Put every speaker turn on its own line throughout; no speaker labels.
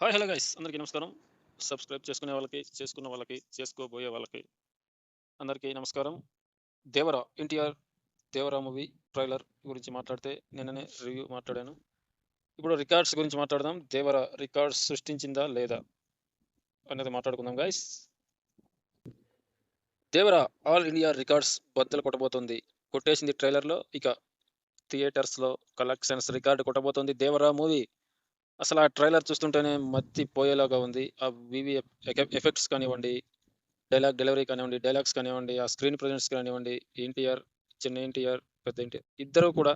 Hi hello guys. అందరికీ నమస్కారం. Subscribe చేసుకునే వాళ్ళకి చేసుకున్న వాళ్ళకి చేసుకోబోయే వాళ్ళకి అందరికీ నమస్కారం. దేవరా ఎన్టీఆర్ దేవరా మూవీ ట్రైలర్ గురించి మాట్లాడితే నిన్ననే రివ్యూ మాట్లాడాను. ఇప్పుడు రికార్డ్స్ గురించి మాట్లాడదాం. దేవరా రికార్డ్స్ సృష్టించిందా లేదా అనేది మాట్లాడుకుందాం guys. Devara all India records బద్దలు కొట్టబోతుంది. కొట్టేసింది ట్రైలర్లో ఇక థియేటర్స్లో కలెక్షన్స్ రికార్డు కొట్టబోతుంది. దేవరా మూవీ అసలు ఆ ట్రైలర్ చూస్తుంటేనే మత్తి పోయేలాగా ఉంది. ఆ వివి ఎఫెక్ట్స్ కానివ్వండి డైలాగ్ డెలివరీ కానివ్వండి డైలాగ్స్ కానివ్వండి ఆ స్క్రీన్ ప్రజెన్స్ కానివ్వండి ఎన్టీఆర్ చిన్న ఎన్టీఆర్ పెద్ద ఎన్టీఆర్ ఇద్దరు కూడా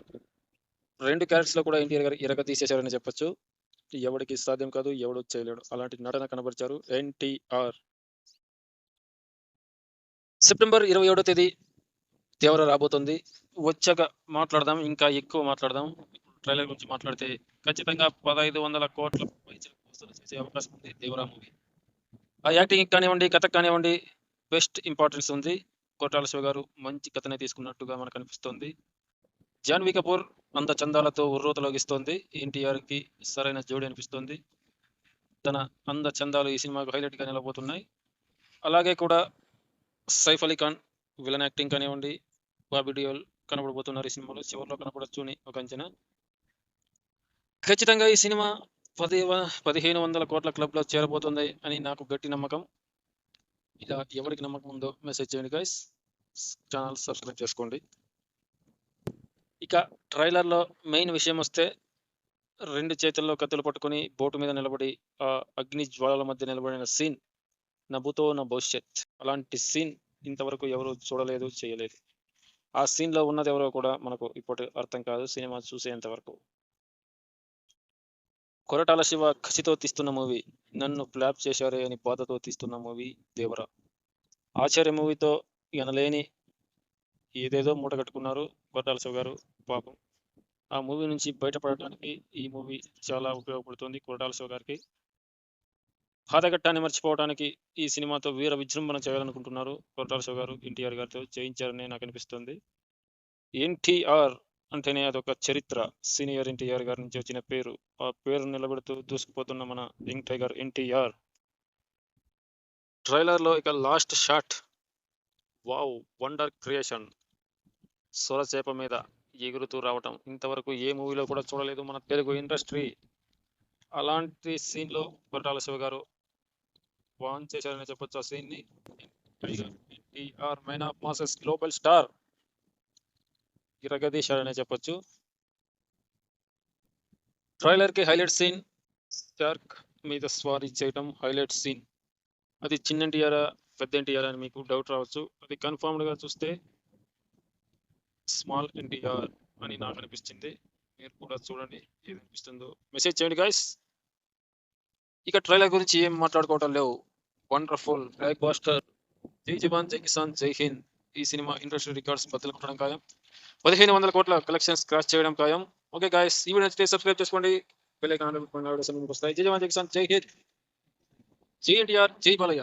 రెండు క్యారెక్టర్స్లో కూడా ఎన్టీఆర్ గారు ఇరగ తీసేశారని చెప్పొచ్చు. ఎవడికి సాధ్యం కాదు ఎవడు చేయలేడు. అలాంటి నటన కనబరిచారు ఎన్టీఆర్. సెప్టెంబర్ ఇరవై ఏడో తేదీ తీవ్ర రాబోతుంది. వచ్చాక మాట్లాడదాం ఇంకా ఎక్కువ మాట్లాడదాం. ట్రైలర్ గురించి మాట్లాడితే ఖచ్చితంగా పదహైదు వందల కోట్ల వసూలు చేసే అవకాశం ఉంది దేవరా మూవీ. ఆ యాక్టింగ్ కానివ్వండి కథ కానివ్వండి బెస్ట్ ఇంపార్టెన్స్ ఉంది. కోటాల శివ గారు మంచి కథనే తీసుకున్నట్టుగా మనకు అనిపిస్తోంది. జాన్వీ కపూర్ అంత చందాలతో ఉర్రూతలోగిస్తోంది. ఎన్టీఆర్ సరైన జోడి అనిపిస్తోంది. తన అంద చందాలు ఈ సినిమాకు హైలైట్గా నిలబోతున్నాయి. అలాగే కూడా సైఫ్ అలీ ఖాన్ విలన్ యాక్టింగ్ కానివ్వండి బాబీ డియోల్ కనబడబోతున్నారు ఈ సినిమాలో. చివరిలో కనబడచ్చు అని ఒక అంచనా. ఖచ్చితంగా ఈ సినిమా పది పదిహేను వందల కోట్ల క్లబ్లో చేరబోతుంది అని నాకు గట్టి నమ్మకం. ఇలా ఎవరికి నమ్మకం ఉందో మెసేజ్ చేయండి గైస్ ఛానల్ సబ్స్క్రైబ్ చేసుకోండి. ఇక ట్రైలర్లో మెయిన్ విషయం వస్తే రెండు చేతుల్లో కత్తులు పట్టుకొని బోటు మీద నిలబడి ఆ అగ్ని జ్వాలల మధ్య నిలబడిన సీన్ నవ్వుతో నా భవిష్యత్ అలాంటి సీన్ ఇంతవరకు ఎవరు చూడలేదు చేయలేదు. ఆ సీన్లో ఉన్నది ఎవరో కూడా మనకు ఇప్పటి అర్థం కాదు సినిమా చూసేంత వరకు. కొరటాల శివ కసితో తీస్తున్న మూవీ. నన్ను ఫ్లాప్ చేశారే అని బాధతో తీస్తున్న మూవీ దేవర. ఆచార్య మూవీతో ఎనలేని ఏదేదో మూట కట్టుకున్నారు కొరటాల శివ గారు. పాపం. ఆ మూవీ నుంచి బయటపడటానికి ఈ మూవీ చాలా ఉపయోగపడుతుంది కొరటాల శివ గారికి. పాతఘట్టాన్ని మర్చిపోవడానికి ఈ సినిమాతో వీర విజృంభణ చేయాలనుకుంటున్నారు కొరటాల శివ గారు. ఎన్టీఆర్ గారితో చేయించారని నాకు అనిపిస్తుంది. ఎన్టీఆర్ అంటేనే అదొక చరిత్ర. సీనియర్ ఎన్టీఆర్ గారి నుంచి వచ్చిన పేరు. ఆ పేరు నిలబెడుతూ దూసుకుపోతున్న మన యంగ్ టైగర్ ఎన్టీఆర్. ట్రైలర్లో ఇక last shot. Wow wonder creation. సొరచేప మీద ఎగురుతూ రావటం. ఇంతవరకు ఏ మూవీలో కూడా చూడలేదు మన తెలుగు ఇండస్ట్రీ. అలాంటి సీన్లో కొట్టాల శివ గారు వాన్ చేశారని చెప్పొచ్చు ఆ సీన్ని tiger. NTR man of masses global star. ఇరగదీశారనే చెప్పొచ్చు. ట్రైలర్కి హైలైట్ సీన్ షార్క్ మీద స్వారీ చేయడం హైలైట్ సీన్. అది చిన్న ఎన్టీఆరా పెద్ద ఎన్టీఆర్ అని మీకు డౌట్ రావచ్చు. అది కన్ఫర్మ్డ్గా చూస్తే స్మాల్ ఎన్టీఆర్ అని నాకు అనిపిస్తుంది. మీరు కూడా చూడండి ఏది అనిపిస్తుందో. మెసేజ్ చేయండి గాయస్. ఇక ట్రైలర్ గురించి ఏం మాట్లాడుకోవటం లేవు. వండర్ఫుల్. బ్లాక్ బాస్టర్ జై జవాన్ జై కిసాన్ జై హింద్. ఈ సినిమా ఇండస్ట్రీ రికార్డ్స్ బద్దలు కొట్టడం ఖాయం. పదిహేను వందల కోట్ల కలెక్షన్స్ క్రాస్ చేయడం ఖాయం. ఓకే గాయస్ ఈ వీడియో నచ్చితే సబ్స్క్రైబ్ చేసుకోండి. పెళ్ళి ఐకాన్ వస్తాయి జై జవాన్ జై కిసాన్ జై హింద్. జై ఎన్టీఆర్ జై బాలయ్య.